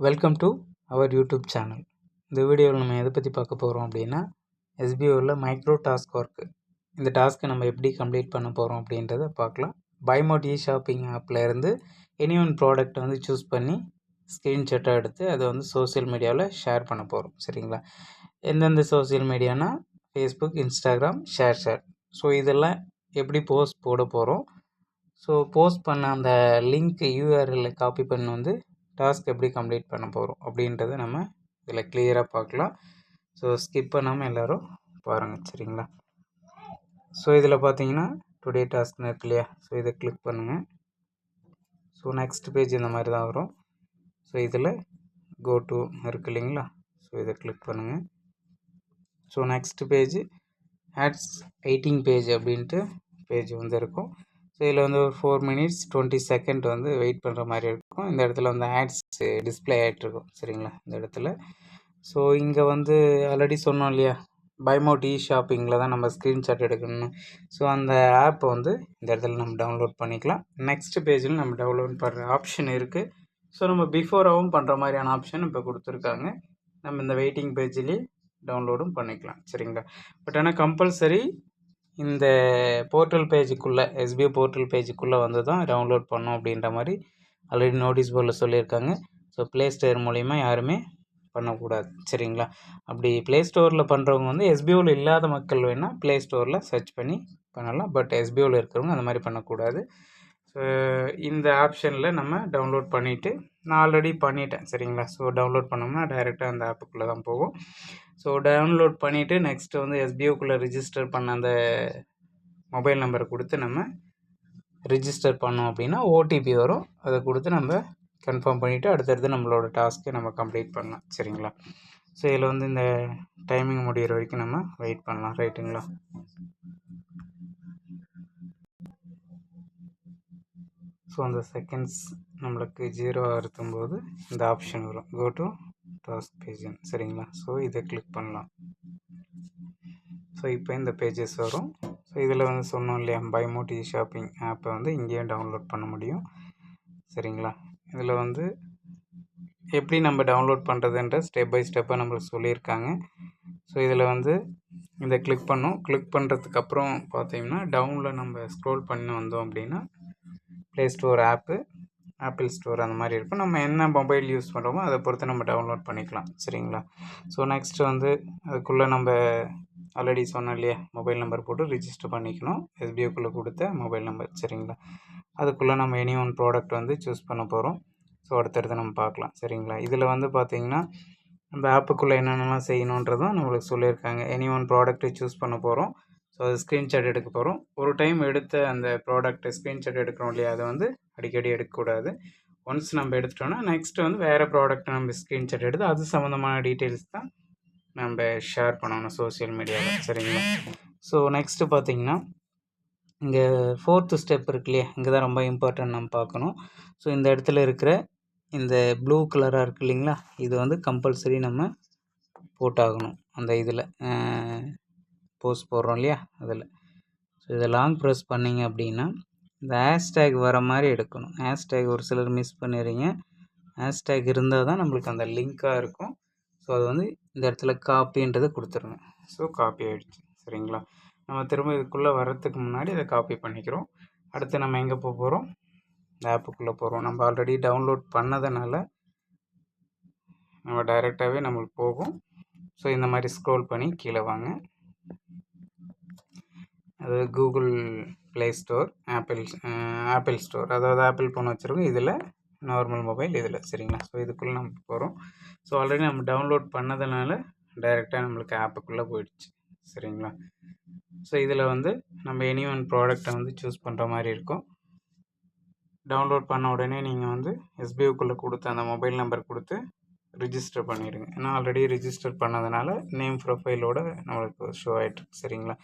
Welcome to our YouTube channel இந்த வீடியோவில் நம்ம எதை பற்றி பார்க்க போகிறோம் அப்படின்னா எஸ்பிஓவில் மைக்ரோ டாஸ்க் ஒர்க்கு இந்த டாஸ்க்கை நம்ம எப்படி கம்ப்ளீட் பண்ண போகிறோம் அப்படின்றத பார்க்கலாம். பைமோட் இ ஷாப்பிங் ஆப்பில் இருந்து எனி ஒன் ப்ராடக்ட் வந்து சூஸ் பண்ணி ஸ்க்ரீன்ஷாட்டாக எடுத்து அதை வந்து சோஷியல் மீடியாவில் ஷேர் பண்ண போகிறோம் சரிங்களா? எந்தெந்த social மீடியானா Facebook Instagram share share so இதெல்லாம் எப்படி போஸ்ட் போட போகிறோம் ஸோ போஸ்ட் பண்ண அந்த லிங்க் யூஆர்எல்ல காப்பி பண்ணி வந்து டாஸ்க் எப்படி கம்ப்ளீட் பண்ண போகிறோம் அப்படின்றத நம்ம இதில் கிளியராக பார்க்கலாம். ஸோ ஸ்கிப் பண்ணாமல் எல்லோரும் பாருங்கள் சரிங்களா? ஸோ இதில் பார்த்தீங்கன்னா டுடே டாஸ்க்னு இருக்கு இல்லையா? ஸோ இதை கிளிக் பண்ணுங்கள் ஸோ நெக்ஸ்ட் பேஜ் இந்த மாதிரி தான் வரும். ஸோ இதில் கோ டு இருக்கு இல்லைங்களா? ஸோ இதை கிளிக் பண்ணுங்கள் so next page ads waiting page அப்படின்ட்டு பேஜ் வந்து இருக்கும். ஸோ இதில் வந்து ஒரு ஃபோர் மினிட்ஸ் டுவெண்ட்டி செகண்ட் வந்து வெயிட் பண்ணுற மாதிரி இருக்கும். இந்த இடத்துல வந்து ஆட்ஸ் டிஸ்பிளே eh, ஆகிட்ருக்கும் சரிங்களா? இந்த இடத்துல. ஸோ இங்கே வந்து ஆல்ரெடி சொன்னோம் இல்லையா? பைமோட் இ ஷாப்பிங்கில் தான் நம்ம ஸ்க்ரீன்ஷாட் எடுக்கணும் ஸோ அந்த ஆப் வந்து இந்த இடத்துல நம்ம டவுன்லோட் பண்ணிக்கலாம். நெக்ஸ்ட் பேஜில் நம்ம டவுன்லோட் பண்ணுற ஆப்ஷன் இருக்குது ஸோ நம்ம பிஃபோராகவும் பண்ணுற மாதிரியான ஆப்ஷன் இப்போ கொடுத்துருக்காங்க. நம்ம இந்த வெயிட்டிங் பேஜ்லேயே டவுன்லோடும் பண்ணிக்கலாம். சரிங்களா? பட் ஆனால் கம்பல்சரி இந்த போர்ட்டல் பேஜுக்குள்ளே எஸ்பிஐ போர்ட்டல் பேஜுக்குள்ளே வந்து தான் டவுன்லோட் பண்ணோம் அப்படின்ற மாதிரி ஆல்ரெடி நோட்டீஸ் போர்டில் சொல்லியிருக்காங்க. ஸோ ப்ளே ஸ்டோர் மூலிமா யாருமே பண்ணக்கூடாது. சரிங்களா? அப்படி ப்ளே ஸ்டோரில் பண்ணுறவங்க வந்து எஸ்பிஓவில் இல்லாத மக்கள் வேணால் ப்ளே ஸ்டோரில் சர்ச் பண்ணி பண்ணலாம். பட் எஸ்பிஓவில் இருக்கிறவங்க அந்த மாதிரி பண்ணக்கூடாது. ஸோ இந்த ஆப்ஷனில் நம்ம டவுன்லோட் பண்ணிவிட்டு நான் ஆல்ரெடி பண்ணிட்டேன். சரிங்களா? ஸோ டவுன்லோட் பண்ணோம்னா டைரெக்டாக அந்த ஆப்புக்குள்ளே தான் போகும். ஸோ டவுன்லோட் பண்ணிவிட்டு நெக்ஸ்ட்டு வந்து எஸ்பிஓக்குள்ளே ரிஜிஸ்டர் பண்ண அந்த மொபைல் நம்பரை கொடுத்து நம்ம ரிஜிஸ்டர் பண்ணோம் அப்படின்னா ஓடிபி வரும். அதை கொடுத்து நம்ம கன்ஃபார்ம் பண்ணிவிட்டு அடுத்தடுத்து நம்மளோட டாஸ்க்கை நம்ம கம்ப்ளீட் பண்ணலாம். சரிங்களா? ஸோ இதில் வந்து இந்த டைமிங் முடிகிற வரைக்கும் நம்ம வெயிட் பண்ணலாம். ரைட்டுங்களா ஸோ அந்த செகண்ட்ஸ் நம்மளுக்கு ஜீரோ போது இந்த ஆப்ஷன் வரும். கோ டு டாஸ்க் பேஜன் சரிங்களா? ஸோ இதை கிளிக் பண்ணலாம். ஸோ இப்போ இந்த பேஜஸ் வரும். ஸோ இதில் வந்து சொன்னோம் இல்லையா பைமோட்டி ஷாப்பிங் ஆப்பை வந்து இங்கேயும் டவுன்லோட் பண்ண முடியும். சரிங்களா? இதில் வந்து எப்படி நம்ம டவுன்லோட் பண்ணுறதுன்ற ஸ்டெப் பை ஸ்டெப்பாக நம்மளுக்கு சொல்லியிருக்காங்க. ஸோ இதில் வந்து இதை கிளிக் பண்ணோம். கிளிக் பண்ணுறதுக்கப்புறம் பார்த்தீங்கன்னா டவுனில் நம்ம ஸ்க்ரோல் பண்ணி வந்தோம் அப்படின்னா Play Store app Apple Store அந்த மாதிரி இருக்கும். நம்ம என்ன மொபைல் யூஸ் பண்ணுறோமோ அதை பொறுத்து நம்ம டவுன்லோட் பண்ணிக்கலாம். சரிங்களா? ஸோ நெக்ஸ்ட்டு வந்து அதுக்குள்ளே நம்ம ஆல்ரெடி சொன்னோம் இல்லையா? மொபைல் நம்பர் போட்டு ரிஜிஸ்டர் பண்ணிக்கணும். எஸ்பிஐக்குள்ளே கொடுத்த மொபைல் நம்பர் சரிங்களா? அதுக்குள்ளே நம்ம எனி ஒன் ப்ராடக்ட் வந்து சூஸ் பண்ண போகிறோம் ஸோ அடுத்தடுத்து நம்ம பார்க்கலாம். சரிங்களா? இதில் வந்து பார்த்திங்கன்னா நம்ம ஆப்புக்குள்ளே என்னென்னலாம் செய்யணுன்றதும் நம்மளுக்கு சொல்லியிருக்காங்க. எனி ஒன் ப்ராடக்ட்டு சூஸ் பண்ண போகிறோம் ஸோ அது ஸ்க்ரீன்ஷாட் எடுக்க போகிறோம் ஒரு டைம் எடுத்த அந்த ப்ராடக்ட் ஸ்க்ரீன்ஷாட் எடுக்கிறோம் இல்லையா? அதை வந்து அடிக்கடி எடுக்கக்கூடாது. ஒன்ஸ் நம்ம எடுத்துட்டோம்னா நெக்ஸ்ட் வந்து வேறு ப்ராடக்ட் நம்ம ஸ்க்ரீன்ஷாட் எடுத்து அது சம்மந்தமான டீட்டெயில்ஸ் தான் நம்ம ஷேர் பண்ணணும் சோசியல் மீடியாவில் சரிங்களா? ஸோ நெக்ஸ்ட்டு பார்த்தீங்கன்னா இங்கே ஃபோர்த்து ஸ்டெப் இருக்கு இல்லையா? இங்கே தான் ரொம்ப இம்பார்ட்டன்ட் நம்ம பார்க்கணும். ஸோ இந்த இடத்துல இருக்கிற இந்த ப்ளூ கலராக இருக்கு இல்லைங்களா? இது வந்து கம்பல்சரி நம்ம போட்டாகணும். அந்த இதில். போஸ்ட் போடுறோம் இல்லையா? அதில். ஸோ இதை லாங் ப்ரெஸ் பண்ணிங்க அப்படின்னா இந்த ஹேஷ்டேக் வர மாதிரி எடுக்கணும். ஹேஷ்டேக் ஒரு சிலர் மிஸ் பண்ணிடுறீங்க. ஹேஷ்டேக் இருந்தால் தான் நம்மளுக்கு அந்த லிங்க்காக இருக்கும். ஸோ அது வந்து இந்த இடத்துல காப்பின்றதை கொடுத்துருங்க. ஸோ காப்பி ஆகிடுச்சு சரிங்களா? நம்ம திரும்ப இதுக்குள்ளே வர்றதுக்கு முன்னாடி இதை காப்பி பண்ணிக்கிறோம். அடுத்து நம்ம எங்கே போக போகிறோம்? இந்த ஆப்புக்குள்ளே போகிறோம். நம்ம ஆல்ரெடி டவுன்லோட் பண்ணதுனால நம்ம டைரெக்டாகவே நம்மளுக்கு போகும். ஸோ இந்த மாதிரி ஸ்க்ரோல் பண்ணி கீழே வாங்க. அது Google Play Store Apple Apple Store. அதாவது ஆப்பிள் ஃபோன் வச்சுருக்கோம். இதில் நார்மல் மொபைல் இதில். சரிங்களா? ஸோ இதுக்குள்ளே நம்ம போகிறோம் ஸோ ஆல்ரெடி நம்ம டவுன்லோட் பண்ணதுனால டைரெக்டாக நம்மளுக்கு ஆப்புக்குள்ளே போயிடுச்சு. சரிங்களா? ஸோ இதில் வந்து நம்ம எனி ஒன் ப்ராடக்டை வந்து சூஸ் பண்ணுற மாதிரி இருக்கும். டவுன்லோட் பண்ண உடனே நீங்கள் வந்து எஸ்பிஓக்குள்ளே கொடுத்து அந்த மொபைல் நம்பர் கொடுத்து ரிஜிஸ்டர் பண்ணிடுங்க. ஏன்னா ஆல்ரெடி ரிஜிஸ்டர் பண்ணதுனால நேம் ப்ரொஃபைலோட நம்மளுக்கு ஷோ ஆகிட்டுருக்கு சரிங்களா?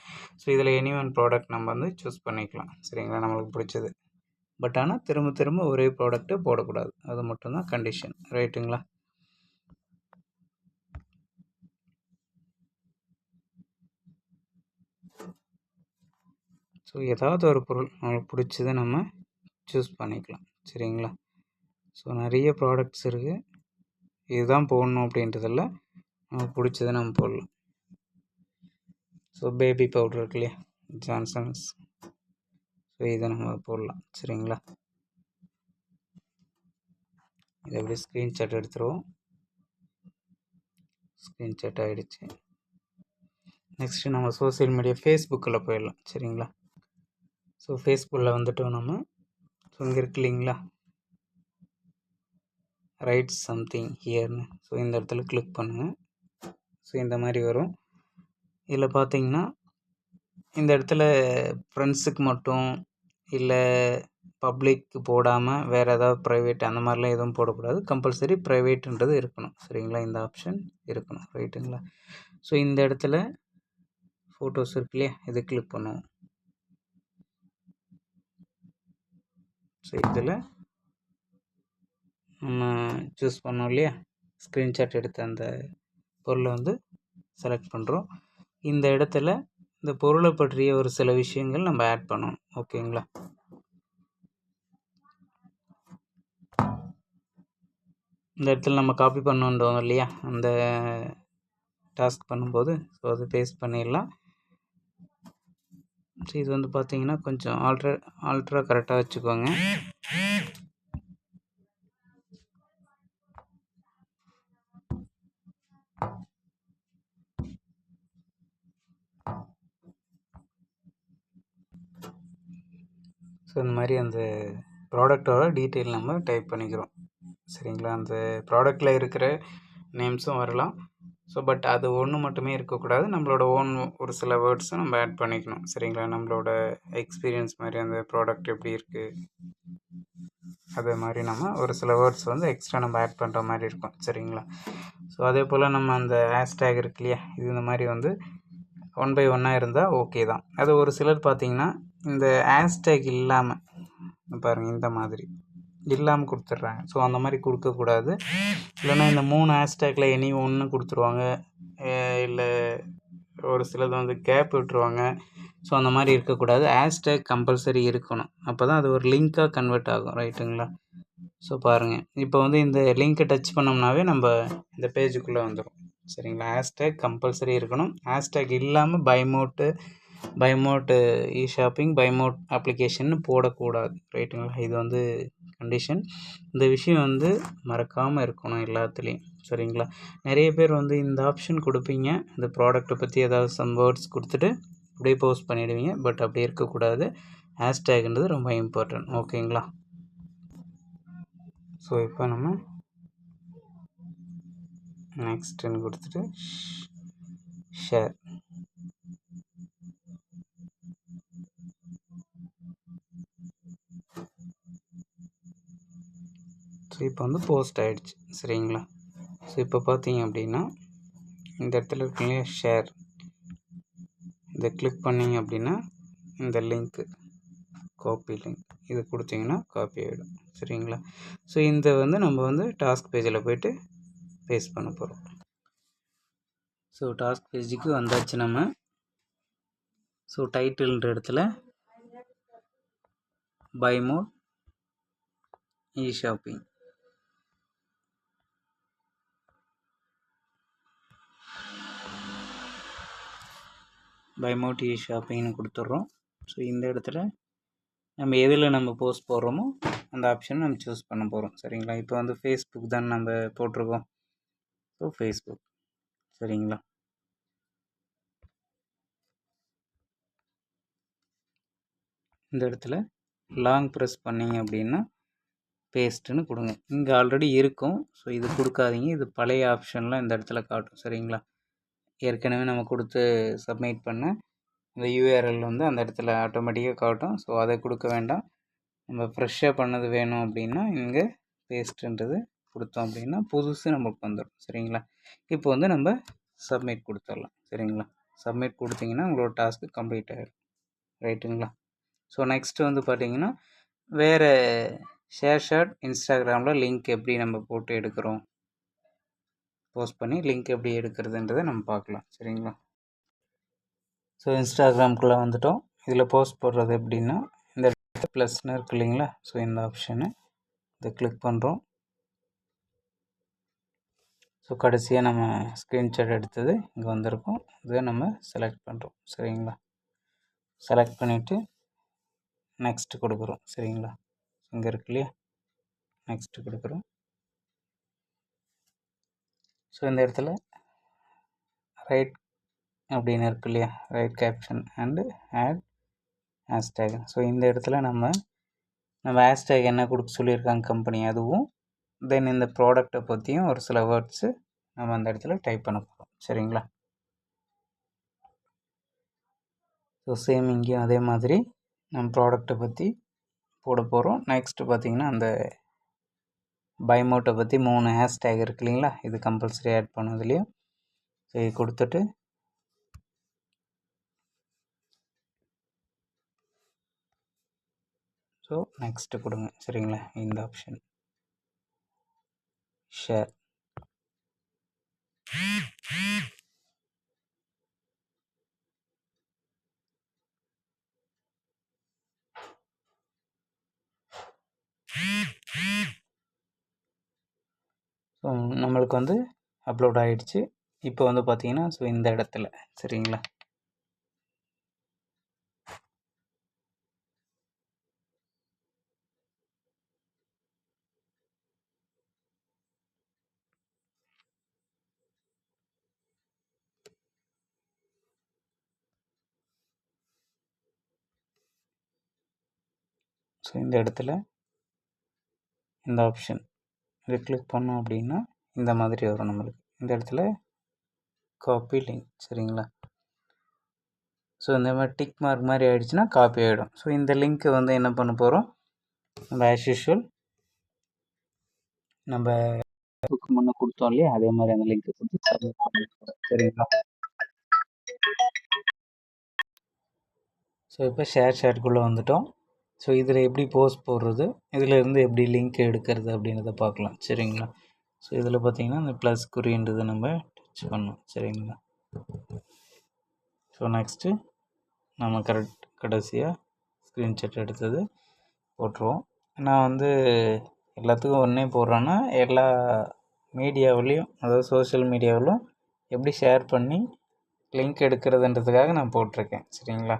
ஸோ இதில் எனி ஒன் ப்ராடக்ட் நம்ம வந்து சூஸ் பண்ணிக்கலாம் சரிங்களா? நம்மளுக்கு பிடிச்சது. பட் ஆனால் திரும்ப திரும்ப ஒரே ப்ராடக்ட்டு போடக்கூடாது. அது மட்டும்தான் கண்டிஷன் ரைட்டுங்களா ஸோ ஏதாவது ஒரு பொருள் நம்மளுக்கு பிடிச்சதை நம்ம சூஸ் பண்ணிக்கலாம் சரிங்களா? ஸோ நிறைய ப்ராடக்ட்ஸ் இருக்குது இதுதான் போடணும் அப்படின்றதில்ல. நமக்கு பிடிச்சதை நம்ம போடலாம். ஸோ பேபி பவுடர் இருக்கு இல்லையா? ஜான்சன்ஸ் ஸோ இதை நம்ம போடலாம். சரிங்களா? இதை அப்படியே ஸ்க்ரீன்ஷாட் எடுத்துருவோம். ஸ்க்ரீன்ஷாட் ஆகிடுச்சு நெக்ஸ்ட்டு நம்ம சோசியல் மீடியா ஃபேஸ்புக்கில் போயிடலாம். சரிங்களா? ஸோ ஃபேஸ்புக்கில் வந்துட்டோம் நம்ம. ஸோ இங்கே இருக்கு இல்லைங்களா? ரைட் சம்திங் ஹியர்னு ஸோ இந்த இடத்துல கிளிக் பண்ணுங்கள் ஸோ இந்த மாதிரி வரும். இதில் பார்த்தீங்கன்னா இந்த இடத்துல ஃப்ரெண்ட்ஸுக்கு மட்டும் இல்லை பப்ளிக் போடாமல் வேறு ஏதாவது ப்ரைவேட் அந்த மாதிரிலாம் எதுவும் போடக்கூடாது. கம்பல்சரி ப்ரைவேட்டுன்றது இருக்கணும். சரிங்களா? இந்த ஆப்ஷன் இருக்கணும். ரைட்டுங்களா ஸோ இந்த இடத்துல ஃபோட்டோஸ் இருக்கு இல்லையா? இதை கிளிக் பண்ணுவோம். ஸோ இதில் நம்ம சூஸ் பண்ணோம் இல்லையா? ஸ்க்ரீன்ஷாட் எடுத்த அந்த பொருளை வந்து செலக்ட் பண்ணுறோம் இந்த இடத்துல இந்த பொருளை பற்றிய ஒரு சில விஷயங்கள் நம்ம ஆட் பண்ணணும். ஓகேங்களா? இந்த இடத்துல நம்ம காப்பி பண்ணுன்றோம் இல்லையா? அந்த டாஸ்க் பண்ணும்போது ஸோ அதை பேஸ்ட் பண்ணிடலாம். ஸோ இது வந்து பார்த்தீங்கன்னா கொஞ்சம் ஆல்ட்ரா ஆல்ட்ரா கரெக்டாக வச்சுக்கோங்க. இந்த மாதிரி அந்த ப்ராடக்டோட டீட்டெயில் நம்ம டைப் பண்ணிக்கிறோம். சரிங்களா? அந்த ப்ராடக்டில் இருக்கிற நேம்ஸும் வரலாம். ஸோ பட் அது ஒன்று மட்டுமே இருக்கக்கூடாது. நம்மளோட ஓன் ஒரு சில வேர்ட்ஸும் நம்ம ஆட் பண்ணிக்கணும். சரிங்களா? நம்மளோட எக்ஸ்பீரியன்ஸ் மாதிரி அந்த ப்ராடக்ட் எப்படி இருக்குது அதே மாதிரி நம்ம ஒரு சில வேர்ட்ஸ் வந்து எக்ஸ்ட்ரா நம்ம ஆட் பண்ணுற மாதிரி இருக்கும். சரிங்களா? ஸோ அதே போல் நம்ம அந்த ஹேஷ்டேக் இருக்கு இல்லையா? இது இந்த மாதிரி வந்து ஒன் பை ஒன்னாக இருந்தால் ஓகே தான். அது ஒரு சிலர் பார்த்தீங்கன்னா இந்த ஹேஷ்டேக் இல்லாமல் பாருங்கள் இந்த மாதிரி. இல்லாமல் கொடுத்துட்றாங்க. ஸோ அந்த மாதிரி கொடுக்கக்கூடாது. இல்லைன்னா இந்த மூணு ஹேஷ்டேக்கில் எனி ஒன்று கொடுத்துருவாங்க. இல்லை ஒரு சிலது வந்து கேப் விட்டுருவாங்க. ஸோ அந்த மாதிரி இருக்கக்கூடாது. ஹேஷ்டேக் கம்பல்சரி இருக்கணும். அப்போ தான் அது ஒரு லிங்க்காக கன்வெர்ட் ஆகும் ரைட்டுங்களா ஸோ பாருங்கள் இப்போ வந்து இந்த லிங்க்கை டச் பண்ணோம்னாவே நம்ம இந்த பேஜுக்குள்ளே வந்துடும் சரிங்களா? ஹேஷ்டேக் கம்பல்சரி இருக்கணும். ஹேஷ்டேக் இல்லாமல் பைமோட்டு பைமோட்டு இ ஷாப்பிங் பைமோட் அப்ளிகேஷன் போடக்கூடாது ரைட்டுங்களா இது வந்து கண்டிஷன் இந்த விஷயம் வந்து மறக்காமல் இருக்கணும் எல்லாத்துலேயும் சரிங்களா? நிறைய பேர் வந்து இந்த ஆப்ஷன் கொடுப்பீங்க. இந்த ப்ராடக்ட்டை பற்றி ஏதாவது சம் வேர்ட்ஸ் கொடுத்துட்டு அப்படியே போஸ்ட் பண்ணிவிடுவீங்க பட் அப்படி இருக்கக்கூடாது. ஹேஷ்டேக்ன்றது ரொம்ப இம்பார்ட்டன்ட் ஓகேங்களா? ஸோ இப்போ நம்ம நெக்ஸ்ட்டுன்னு கொடுத்துட்டு ஷேர் ஸோ இப்போ வந்து போஸ்ட் ஆகிடுச்சு சரிங்களா? ஸோ இப்போ பார்த்தீங்க அப்படின்னா இந்த இடத்துல இருக்கு ஷேர் இதை கிளிக் பண்ணிங்க அப்படின்னா இந்த லிங்க்கு காப்பி லிங்க் இது கொடுத்தீங்கன்னா காப்பி ஆகிடும் சரிங்களா? ஸோ இந்த வந்து நம்ம வந்து டாஸ்க் பேஜில் போயிட்டு பேஸ்ட் பண்ண போகிறோம் ஸோ டாஸ்க் பேஜுக்கு வந்தாச்சு நம்ம. ஸோ டைட்டில்ன்ற இடத்துல buy more e shopping buy ஷாப்பிங்னு கொடுத்துட்றோம். ஸோ இந்த இடத்துல நம்ம எதில் நம்ம போஸ்ட் போடுறோமோ அந்த ஆப்ஷன் நம்ம சூஸ் பண்ண போகிறோம் சரிங்களா? இப்போ வந்து ஃபேஸ்புக் தான் நம்ம போட்டிருக்கோம். ஸோ ஃபேஸ்புக் சரிங்களா? இந்த இடத்துல லாங் ப்ரெஸ் பண்ணிங்க அப்படின்னா பேஸ்ட்டுன்னு கொடுங்க. இங்கே ஆல்ரெடி இருக்கும். ஸோ இது கொடுக்காதீங்க. இது பழைய ஆப்ஷன்லாம் இந்த இடத்துல காட்டும். சரிங்களா? ஏற்கனவே நம்ம கொடுத்து சப்மிட் பண்ண இந்த யூஆர்எல் வந்து அந்த இடத்துல ஆட்டோமேட்டிக்காக காட்டும். ஸோ அதை கொடுக்க வேண்டாம். நம்ம ஃப்ரெஷ்ஷாக பண்ணது வேணும் அப்படின்னா இங்கே பேஸ்ட்டுன்றது கொடுத்தோம் அப்படின்னா புதுசு நம்மளுக்கு வந்துடும் சரிங்களா? இப்போ வந்து நம்ம சப்மிட் கொடுத்துடலாம். சரிங்களா? சப்மிட் கொடுத்தீங்கன்னா உங்களோட டாஸ்க்கு கம்ப்ளீட் ஆகிடும் ரைட்டுங்களா ஸோ நெக்ஸ்ட்டு வந்து பார்த்தீங்கன்னா வேறு ஷேர் ஷாட் இன்ஸ்டாகிராமில் லிங்க் எப்படி நம்ம போட்டு எடுக்கிறோம்? போஸ்ட் பண்ணி லிங்க் எப்படி எடுக்கிறதுன்றதை நம்ம பார்க்கலாம். சரிங்களா? ஸோ இன்ஸ்டாகிராம்குள்ளே வந்துட்டோம். இதில் போஸ்ட் போடுறது எப்படின்னா இந்த ப்ளஸ்னு இருக்கு இல்லைங்களா? ஸோ இந்த ஆப்ஷனு. இதை கிளிக் பண்ணுறோம் ஸோ கடைசியாக நம்ம ஸ்க்ரீன்ஷாட் எடுத்தது இங்கே வந்திருக்கும். இதை நம்ம செலக்ட் பண்ணுறோம் சரிங்களா? செலக்ட் பண்ணிவிட்டு நெக்ஸ்ட்டு கொடுக்குறோம். சரிங்களா? இங்கே இருக்கு இல்லையா? நெக்ஸ்ட்டு கொடுக்குறோம். ஸோ இந்த இடத்துல ரைட் அப்படின்னு இருக்கு இல்லையா? Right caption and add hashtag so இந்த இடத்துல நம்ம நம்ம ஹேஷ்டேக் என்ன கொடுக்க சொல்லியிருக்காங்க கம்பெனி அதுவும் தென் இந்த ப்ராடக்டை பற்றியும் ஒரு சில வேர்ட்ஸு நம்ம அந்த இடத்துல டைப் பண்ண போகிறோம் சரிங்களா? ஸோ சேம் இங்கேயும் அதே மாதிரி நம்ம ப்ராடக்டை பற்றி போட போகிறோம் நெக்ஸ்ட்டு பார்த்திங்கன்னா அந்த பைமோட்டை பற்றி மூணு ஹேஷ்டேக் இருக்கு இல்லைங்களா? இது கம்பல்சரி ஆட் பண்ணதுலேயும். ஸோ இது கொடுத்துட்டு ஸோ நெக்ஸ்ட்டு கொடுங்க. சரிங்களா? இந்த ஆப்ஷன் ஷேர் ஸோ நம்மளுக்கு வந்து அப்லோட் ஆகிடுச்சு இப்போ வந்து பார்த்தீங்கன்னா ஸோ இந்த இடத்துல. சரிங்களா? ஸோ இந்த இடத்துல இந்த ஆப்ஷன் இதை கிளிக் பண்ணோம் அப்படின்னா இந்த மாதிரி வரும் நம்மளுக்கு. இந்த இடத்துல காப்பி லிங்க் சரிங்களா? ஸோ இந்த மாதிரி டிக் மார்க் மாதிரி ஆகிடுச்சுன்னா காப்பி ஆகிடும் ஸோ இந்த லிங்க்கை வந்து என்ன பண்ண போகிறோம் நம்ம ஆஸ் யூஷுவல் நம்ம புக் முன்னே கொடுத்தோம் இல்லையா? அதே மாதிரி அந்த லிங்க்கை கொடுத்து சரிங்களா? ஸோ இப்போ ஷேர் ஷேர்க்குள்ளே வந்துட்டோம். ஸோ இதில் எப்படி போஸ்ட் போடுறது? இதிலேருந்து எப்படி லிங்க் எடுக்கிறது அப்படின்றத பார்க்கலாம். சரிங்களா? ஸோ இதில் பார்த்தீங்கன்னா இந்த ப்ளஸ் குறின்றதை நம்ம டச் பண்ணோம் சரிங்களா? ஸோ நெக்ஸ்ட்டு நம்ம கரெக்ட் கடைசியாக ஸ்க்ரீன்ஷாட் எடுத்தது போட்டுருவோம். நான் வந்து எல்லாத்துக்கும் ஒன்றே போடுறேன்னா எல்லா மீடியாவிலையும் அதாவது சோஷியல் மீடியாவிலும் எப்படி ஷேர் பண்ணி லிங்க் எடுக்கிறதுன்றதுக்காக நான் போட்டிருக்கேன். சரிங்களா?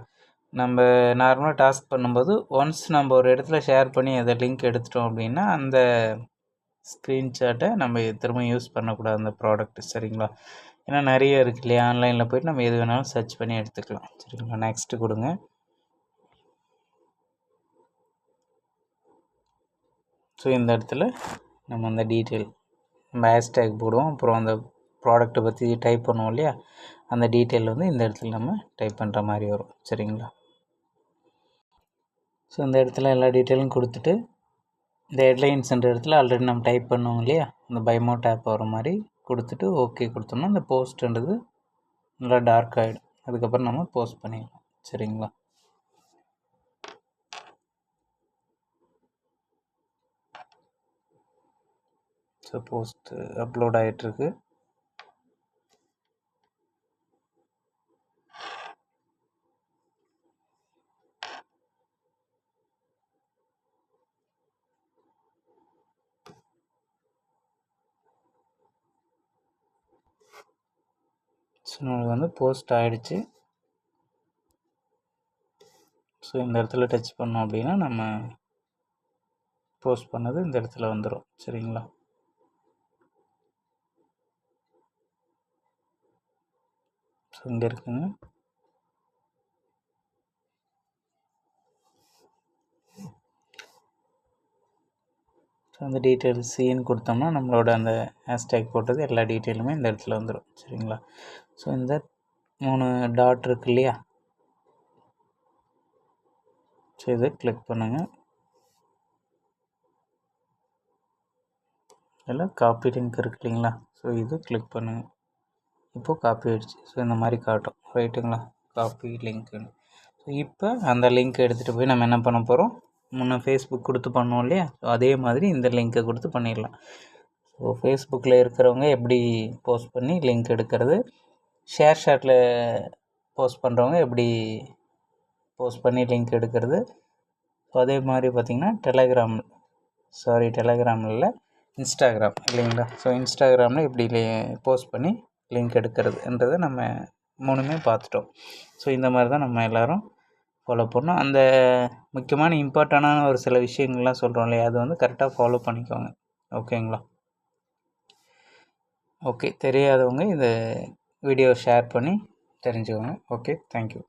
நம்ம நார்மலாக டாஸ்க் பண்ணும்போது ஒன்ஸ் நம்ம ஒரு இடத்துல ஷேர் பண்ணி அதை லிங்க் எடுத்துட்டோம் அப்படின்னா அந்த ஸ்க்ரீன்ஷாட்டை நம்ம திரும்ப யூஸ் பண்ணக்கூடாது அந்த ப்ராடக்ட் சரிங்களா? ஏன்னா நிறைய இருக்கு இல்லையா? ஆன்லைனில் போய்ட்டு நம்ம எது வேணாலும் சர்ச் பண்ணி எடுத்துக்கலாம். சரிங்களா? நெக்ஸ்ட்டு கொடுங்க. ஸோ இந்த இடத்துல நம்ம அந்த டீட்டெயில் நம்ம ஹேஷ்டேக் போடுவோம். அப்புறம் அந்த ப்ராடக்ட்டை பற்றி டைப் பண்ணுவோம் இல்லையா? அந்த டீட்டெயில் வந்து இந்த இடத்துல நம்ம டைப் பண்ணுற மாதிரி வரும். சரிங்களா? ஸோ இந்த இடத்துல எல்லா டீட்டெயிலும் கொடுத்துட்டு இந்த ஹெட்லைன்ஸ்ன்ற இடத்துல ஆல்ரெடி நம்ம டைப் பண்ணுவோம் இல்லையா? அந்த பைமோ டேப் வர மாதிரி கொடுத்துட்டு ஓகே கொடுத்தோம்னா இந்த போஸ்ட்ன்றது நல்லா டார்க் ஆகிடும் அதுக்கப்புறம் நம்ம போஸ்ட் பண்ணிடலாம். சரிங்களா? ஸோ போஸ்ட் அப்லோட் ஆகிட்டுருக்கு நம்மளுக்கு வந்து போஸ்ட் ஆகிடுச்சு ஸோ இந்த இடத்துல டச் பண்ணோம் அப்படின்னா நம்ம போஸ்ட் பண்ணது இந்த இடத்துல வந்துடும் சரிங்களா? ஸோ இங்கே இருக்குங்க. ஸோ அந்த டீட்டெயில்ஸ் சீன் கொடுத்தோம்னா நம்மளோட அந்த ஹேஷ்டேக் போட்டது எல்லா டீட்டெயிலுமே இந்த இடத்துல வந்துடும் சரிங்களா? ஸோ இந்த மூணு டாட் இருக்கு இல்லையா? ஸோ இதை கிளிக் பண்ணுங்கள் இதில் காப்பி லிங்க் இருக்கு இல்லைங்களா? ஸோ இது கிளிக் பண்ணுங்கள் இப்போது காப்பி ஆகிடுச்சு ஸோ இந்த மாதிரி காட்டும். ரைட்டுங்களா காப்பி லிங்க்குன்னு ஸோ இப்போ அந்த லிங்க் எடுத்துகிட்டு போய் நம்ம என்ன பண்ண போகிறோம் முன்னே ஃபேஸ்புக் கொடுத்து பண்ணோம் இல்லையா? ஸோ அதே மாதிரி இந்த லிங்க்கை கொடுத்து பண்ணிடலாம். ஸோ ஃபேஸ்புக்கில் இருக்கிறவங்க எப்படி போஸ்ட் பண்ணி லிங்க் எடுக்கிறது? ஷேர் ஷாட்டில் போஸ்ட் பண்ணுறவங்க எப்படி போஸ்ட் பண்ணி லிங்க் எடுக்கிறது? ஸோ அதே மாதிரி பார்த்திங்கன்னா டெலகிராம் சாரி டெலகிராமில் இன்ஸ்டாகிராம் இல்லைங்களா? ஸோ இன்ஸ்டாகிராமில் எப்படி போஸ்ட் பண்ணி லிங்க் எடுக்கிறதுன்றதை நம்ம மூணுமே பார்த்துட்டோம். ஸோ இந்த மாதிரி தான் நம்ம எல்லோரும் ஃபாலோ பண்ணணும். அந்த முக்கியமான இம்பார்ட்டண்டான ஒரு சில விஷயங்கள்லாம் சொல்கிறோம் இல்லையா? அது வந்து கரெக்டாக ஃபாலோ பண்ணிக்கோங்க. ஓகேங்களா ஓகே தெரியாதவங்க இதை வீடியோ ஷேர் பண்ணி தெரிஞ்சுக்கோங்க ஓகே தேங்க்யூ